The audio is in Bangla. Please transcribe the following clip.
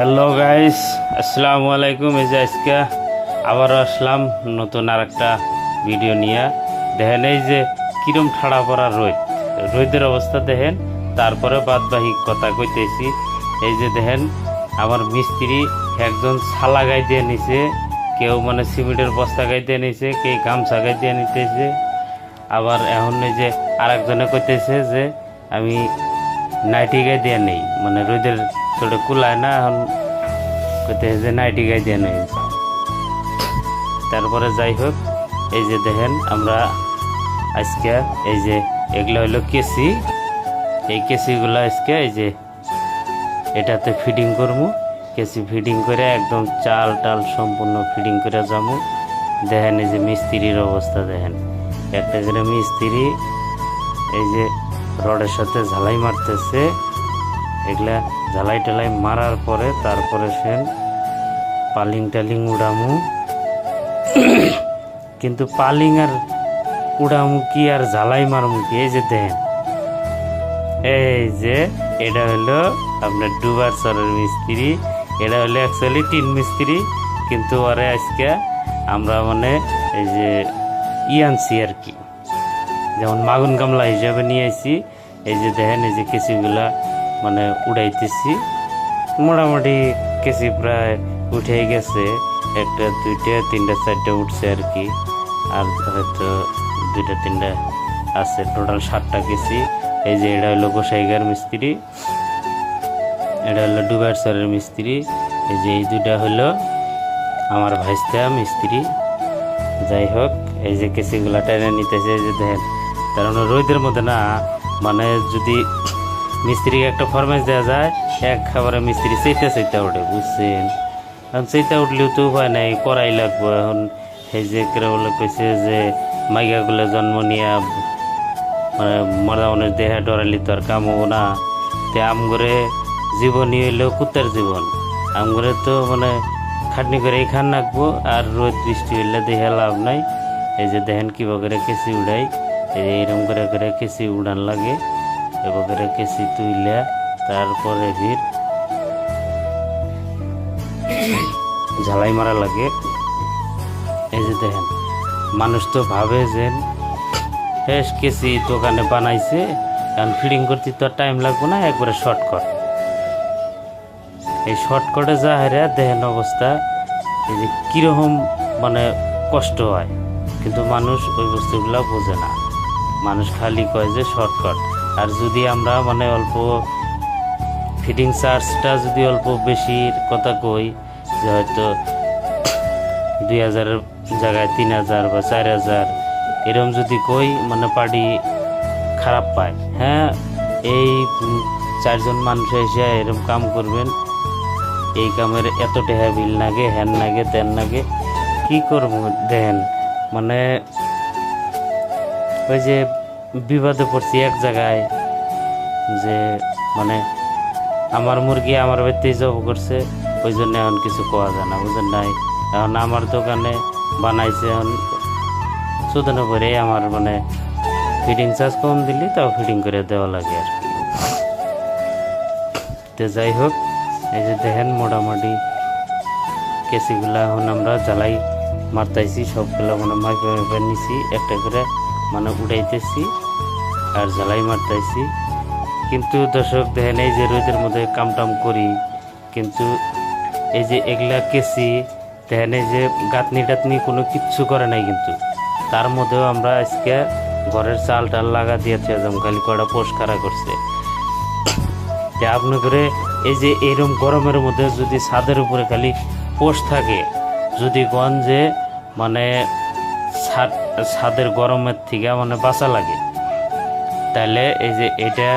হ্যালো গাইস আসসালামু আলাইকুম এই যে আজকে আবারও আসলাম নতুন আর একটা ভিডিও নিয়ে। দেখেন এই যে কিরম ঠাড়া পড়া রোদ। রোদের অবস্থা দেখেন, তারপরে বাদ বাহি কথা কইতেছি। এই যে দেখেন, আমার মিস্ত্রি একজন ছালা গাই দিয়ে নিছে, কেউ মানে সিমেন্টের বস্তা গাই দিয়ে নিছে, কেউ গামছা গাই দিয়ে নিতেছে। আবার এখন এই যে আরেকজনে কইতেছে যে, আমি নাইটি গাই দিয়ে নেই। মানে রোদের ছোট কুলায় না, এখন যে নাইটি গায়ে দিয়ে নেই। তারপরে যাই হোক, এই যে দেখেন, আমরা আজকে এই যে এগুলো হলো কেসি। এই কেসিগুলো আজকে এই যে এটাতে ফিডিং করব কেসি ফিডিং করে একদম চাল টাল সম্পূর্ণ ফিডিং করে যাব দেখেন এই যে মিস্ত্রির অবস্থা, দেখেন। একটা করে মিস্ত্রি এই যে রডের সাথে ঝালাই মারতেছে। এগুলা ঝালাই টালাই মারার পরে তারপরে সে পালিং টালিং উড়ামু। কিন্তু পালিং আর উড়ামু কি আর ঝালাই মারমু কি? এই যে দেখেন। এই যে, এটা হলো আপনার ডুবার সরের মিস্ত্রি। এটা হলো অ্যাকচুয়ালি টিন মিস্ত্রি। কিন্তু ওরে আজকে আমরা মানে এই যে ইয়ানছি আর কি। যেমন মাগুন গামলা হিসাবে নিয়ে আসি এই যে দেখেন, এই যে কেঁচিগুলা মানে উড়াইতেছি। মোটামুটি কেসি প্রায় উঠে গেছে। একটা, দুইটা, তিনটা, চারটা উঠছে আর কি। আর হয়তো দুইটা, তিনটা আছে। টোটাল সাতটা কেসি। এই যে এটা হলো গোসাইগার মিস্ত্রি। এটা হলো ডুবার সরের মিস্ত্রি। এই যে এই দুটা হলো আমার ভাইস্তা মিস্ত্রি। যাই হোক, এই যে কেসিগুলা টেনে নিতেছে যে দেখেন। কারণ রোদের মধ্যে না মানে যদি মিস্ত্রিকে একটা ফরমেশ দেওয়া যায়, এক খাবারে মিস্ত্রি চেইতে চেইতে ওঠে বুঝছেন? এখন চেইতে উঠলেও তো উপায় নাই, করাই লাগবো। এখন এই যে কেরা বলে কইছে যে, মাইগাগুলো জন্ম নিয়ে মানে মরা মানুষ দেহে ডরালি তো আর কাম হব না। তে আমগরে জীবনই হইল কুত্তার জীবন। আমগরে তো মানে খাটনি করে খান রাখব, আর রোদ বৃষ্টি হইলে দেহে লাভ নাই। এই যে দেখেন কীভাবে করে কেসি উড়াই, এই যে এরকম করে করে কেসি উড়ান লাগে। করে কেসি তুইলা, তারপরে ফির ঝালাই মারা লাগে। এই যে দেখেন, মানুষ তো ভাবে যে, হেস, কেসি দোকানে বানাইছে কারণ ফিডিং করতে তো টাইম লাগবে না, একবারে শর্টকাট এই শর্টকাটে যা হেরে, দেখেন অবস্থা, এই যে কীরকম মানে কষ্ট হয়। কিন্তু মানুষ ওই বস্তুগুলো বোঝে না। মানুষ খালি কয় যে শর্টকাট আর যদি আমরা মানে অল্প ফিটিং চার্জটা যদি অল্প বেশির কথা কই, যে হয়তো দুই হাজারের জায়গায় তিন হাজার বা চার হাজার এরকম যদি কই মানে পার্টি খারাপ পায়। হ্যাঁ এই চারজন মানুষ এসে এরকম কাম করবেন, এই কামের এত টেহা বিল নাগে, হ্যান নাগে তেন নাগে, কি করব দেখেন মানে ওই যে বিবাদে পড়ছি এক জায়গায় যে মানে আমার মুরগি আমার বাড়িতেই জব করছে, ওই জন্য এখন কিছু কোয়া যায় না বুঝেন নাই? এখন আমার দোকানে বানাইছে এখন চোদনে করে আমার মানে ফিটিং চার্জ কম দিলি, তাও ফিটিং করে দেওয়া লাগে আর তো যাই হোক, এই যে দেখেন মোটামুটি কেসিগুলা এখন আমরা জ্বালাই, মারতাইছি, সবগুলো মানে মাইপে মাইপে নিছি, একটা করে মানে উড়াইতেছি আর জ্বালাই মারতেছি। কিন্তু দর্শক, দেখেন এই যে রোদের মধ্যে কাম টাম করি, কিন্তু এই যে এগুলা কেসি দেখেন এই যে গাঁতনি টাতনি কোনো কিচ্ছু করে নাই কিন্তু। তার মধ্যেও আমরা আজকে ঘরের চাল টাল লাগা দিয়েছে খালি কয়টা পোষ খাড়া করছে। আপনি করে এই যে এরকম গরমের মধ্যে যদি ছাদের উপরে খালি পোষ থাকে, যদি গঞ্জে মানে ছাদ ছাদের গরমের থেকে মানে বাঁচা লাগে। তাহলে এই যে এটা